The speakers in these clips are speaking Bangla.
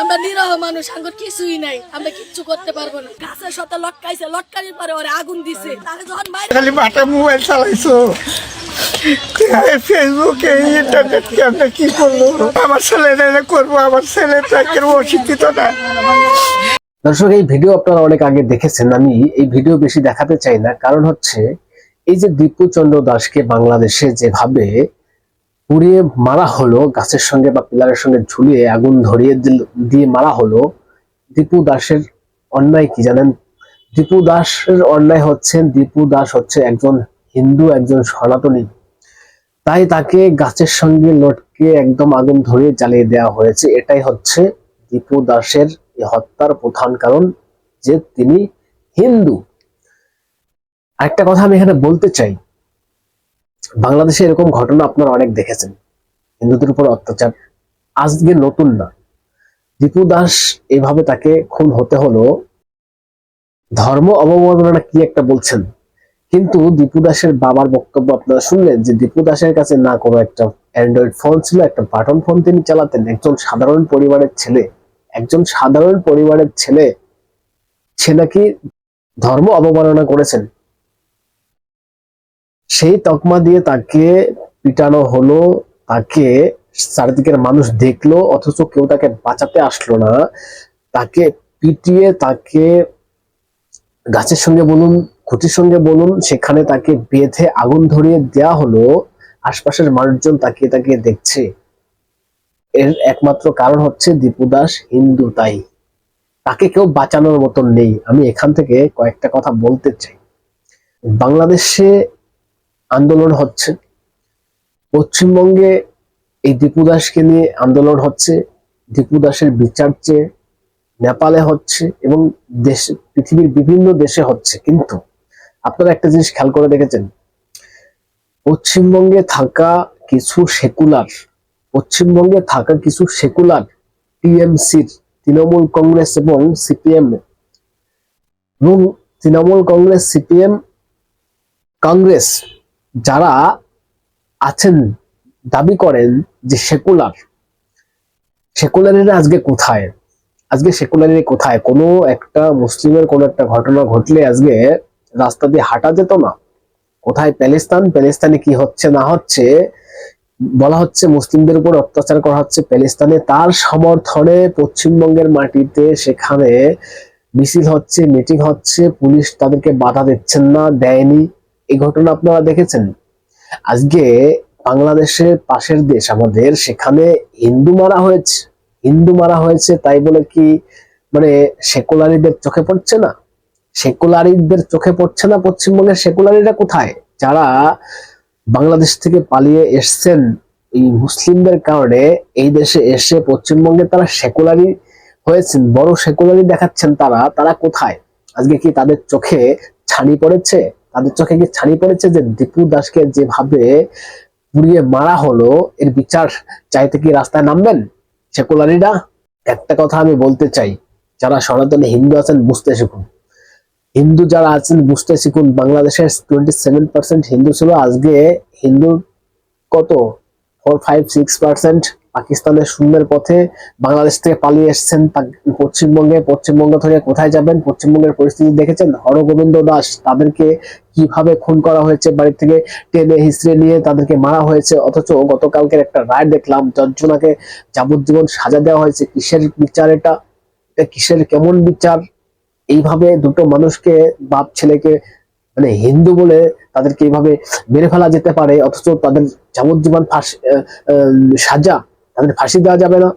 আমরা নিরহ মানুষ, আঙ্গুর কিছুই নাই। আমরা কিচ্ছু করতে পারব না। গাছের সাথে লটকাইছে লটকানির পরে ওরা আগুন দিছে। খালি বাটা মোবাইল চালাইছো। ফেসবুকে, ইন্টারনেট আমরা কি করব? আমার ছেলেটা করব, আমার ছেলেটা কেন অশিক্ষিত না। দর্শক, এই ভিডিও আপনারা অনেক আগে দেখেছেন। আমি এই ভিডিও বেশি দেখাতে চাই না। কারণ হচ্ছে, এই যে দীপু চন্দ্র দাসকে বাংলাদেশে যেভাবে পুড়িয়ে মারা হলো, গাছের সঙ্গে বা পিলারের সঙ্গে ঝুলিয়ে আগুন ধরিয়ে দিয়ে মারা হলো, দীপু দাসের অন্যায় কি জানেন? দীপু দাসের অন্যায় হচ্ছে দীপু দাস হচ্ছে একজন হিন্দু, একজন সনাতনী। তাই তাকে গাছের সঙ্গে লটকে একদম আগুন ধরিয়ে জ্বালিয়ে দেওয়া হয়েছে। এটাই হচ্ছে দীপু দাসের এই হত্যার প্রধান কারণ যে তিনি হিন্দু। আরেকটা কথা আমি এখানে বলতে চাই। বাংলাদেশে এরকম ঘটনা আপনারা অনেক দেখেছেন। হিন্দুদের উপর অত্যাচার। আজকে নতুন না। দীপু দাস এভাবে তাকে খুন হতে হলো ধর্ম অবমাননা কি একটা বলছেন? কিন্তু দীপু দাসের বাবার বক্তব্য আপনারা শুনলেন যে দীপু দাসের কাছে না কোনো একটা অ্যান্ড্রয়েড ফোন ছিল, একটা বাটন ফোন তিনি চালাতেন। একজন সাধারণ পরিবারের ছেলে। একজন সাধারণ পরিবারের ছেলে সে নাকি ধর্ম অবমাননা করেছেন? সেই তকমা দিয়ে তাকে পিটানো হলো, তাকে চারিদিকের মানুষ দেখল, অথচ কেউ তাকে বাঁচাতে আসলো না। তাকে পিটিয়ে তাকে গাছের সঙ্গে বলুন, খুঁটির সঙ্গে বলুন, সেখানে তাকে বেঁধে আগুন ধরিয়ে দেয়া হলো। আশপাশের মানুষজন তাকিয়ে তাকিয়ে দেখছে। এর একমাত্র কারণ হচ্ছে দীপু দাস হিন্দু, তাই তাকে কেউ বাঁচানোর মতন নেই। আমি এখান থেকে কয়েকটা কথা বলতে চাই। বাংলাদেশে আন্দোলন হচ্ছে, পশ্চিমবঙ্গে এই দীপু দাসকে নিয়ে আন্দোলন হচ্ছে, দীপু দাসের বিচার চেয়ে নেপালে হচ্ছে এবং দেশ, পৃথিবীর বিভিন্ন দেশে হচ্ছে। কিন্তু আপনারা একটা জিনিস খেয়াল করে দেখেছেন, পশ্চিমবঙ্গে থাকা কিছু সেকুলার পশ্চিমবঙ্গে থাকা কিছু সেকুলার টিএমসির তৃণমূল কংগ্রেস এবং সিপিএম এবং তৃণমূল কংগ্রেস, সিপিএম, কংগ্রেস যারা আছেন, দাবি করেন যে সেকুলার, সেকুলারের আজকে কোথায়? আজকে সেকুলারের কোথায়? কোনো একটা মুসলিমের কোনো একটা ঘটনা ঘটলে আজকে রাস্তা দিয়ে হাঁটা যেত না। কোথায় প্যালেস্তান? প্যালেস্তানে কি হচ্ছে, না হচ্ছে বলা হচ্ছে মুসলিমদের উপর অত্যাচার করা হচ্ছে প্যালেস্তানে। তার সমর্থনে পশ্চিমবঙ্গের মাটিতে সেখানে মিছিল হচ্ছে, মিটিং হচ্ছে। পুলিশ তাদেরকে বাধা দিচ্ছেন না, দেয়নি। এই ঘটনা আপনারা দেখেছেন? আজকে বাংলাদেশের পাশের দেশ আমাদের, সেখানে হিন্দু মারা হয়েছে। হিন্দু মারা হয়েছে তাই বলে কি মানে সেকুলারিদের চোখে পড়ছে না? সেকুলারিদের চোখে পড়ছে না পশ্চিমবঙ্গের সেকুলারিরা কোথায়? যারা বাংলাদেশ থেকে পালিয়ে এসছেন এই মুসলিমদের কারণে এই দেশে এসে পশ্চিমবঙ্গে তারা সেকুলারি হয়েছেন। বড় সেকুলারি দেখাচ্ছেন তারা। তারা কোথায়? আজকে কি তাদের চোখে ছানি পড়েছে? তাদের চোখে কি ছানি পড়েছে যে দীপু দাসকে যেভাবে পুড়িয়ে মারা হলো, এর বিচার চাইতে কি রাস্তায় নামবেন? সেকুলারিরা? একটা কথা আমি বলতে চাই। যারা সনাতনী হিন্দু আছেন, বুঝতে শিখুন। হিন্দু যারা আছেন, বুঝতে শিখুন, বাংলাদেশের টোয়েন্টি সেভেন পার্সেন্ট হিন্দু ছিল, আজকে হিন্দু কত? ফোর ফাইভ সিক্স পার্সেন্ট পাকিস্তানের শূন্যের পথে বাংলাদেশ থেকে পালিয়ে এসেছেন পশ্চিমবঙ্গে। পশ্চিমবঙ্গ থেকে কোথায় যাবেন? পশ্চিমবঙ্গের পরিস্থিতি দেখেছেন? হরগোবিন্দ দাস, তাদেরকে কীভাবে খুন করা হয়েছে? বাড়ি থেকে টেনে হিসড়ে নিয়ে তাদেরকে মারা হয়েছে। অথচ গতকালকের একটা রায় দেখলাম দশজনাকে যাবজ্জীবন সাজা দেওয়া হয়েছে। কিসের বিচার এটা? কিসের কেমন বিচার? এইভাবে দুটো মানুষকে, বাপ ছেলেকে মানে হিন্দু বলে তাদেরকে এইভাবে মেরে ফেলা যেতে পারে, অথচ তাদের যাবজ্জীবন ফাঁসি সাজা, তাদের ফাঁসি দেওয়া যাবে না।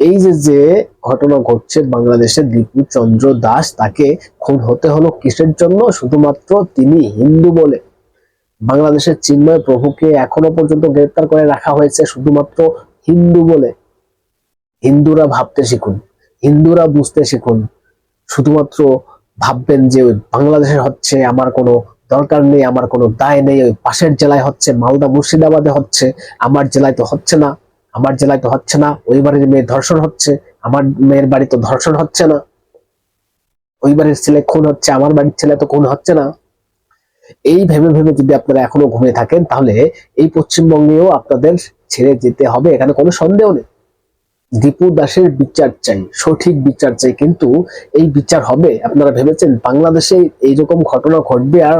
এই যে যে ঘটনা ঘটছে বাংলাদেশে দীপু চন্দ্র দাস, তাকে খুন হতে হলো কিসের জন্য? শুধুমাত্র তিনি হিন্দু বলে। বাংলাদেশের চিন্ময় প্রভুকে এখনও পর্যন্ত গ্রেপ্তার করে রাখা হয়েছে শুধুমাত্র হিন্দু বলে। হিন্দুরা ভাবতে শিখুন। হিন্দুরা বুঝতে শিখুন। শুধুমাত্র ভাববেন যে ওই বাংলাদেশের হচ্ছে আমার কোনো দরকার নেই, আমার কোনো দায় নেই, ওই পাশের জেলায় হচ্ছে মালদা মুর্শিদাবাদে হচ্ছে, আমার জেলায় তো হচ্ছে না, আমার জেলায় তো হচ্ছে না, ওই বাড়ির মেয়ে ধর্ষণ হচ্ছে, আমার মেয়ের বাড়ি তো ধর্ষণ হচ্ছে না। ওই বাড়ির ছেলে খুন হচ্ছে, আমার বাড়ির ছেলে তো খুন হচ্ছে না। এই ভেবে ভেবে যদি আপনারা এখনও ঘুমিয়ে থাকেন, তাহলে এই পশ্চিমবঙ্গেও আপনাদের ছেড়ে যেতে হবে, এখানে কোনো সন্দেহ নেই। দীপু দাসের বিচার চাই, সঠিক বিচার চাই, কিন্তু এই বিচার হবে? আপনারা ভেবেছেন বাংলাদেশে এইরকম ঘটনা ঘটবে আর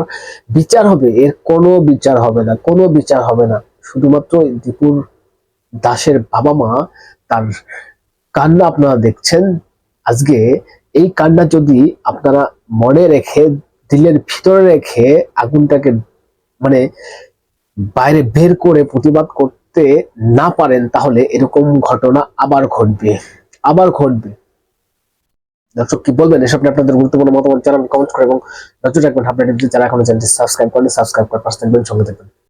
বিচার হবে? এর কোনো বিচার হবে না, কোনো বিচার হবে না। শুধুমাত্র দীপুর দাসের বাবা মা, তার কান্না আপনারা দেখছেন। আজকে এই কান্না যদি আপনারা মনে রেখে, দিলের ভিতরে রেখে আগুনটাকে মানে বাইরে বের করে প্রতিবাদ করতে না পারেন, তাহলে এরকম ঘটনা আবার ঘটবে আবার ঘটবে। দর্শক, কি বলবেন? এসব আপনাদের গুরুত্বপূর্ণ মতামত জানান কমেন্ট করে, এবং নজর রাখবেন আপনাদের যারা এখনও চ্যানেলটি সাবস্ক্রাইব করেন সাবস্ক্রাইব করে পাশে থাকবেন, সঙ্গে থাকবেন।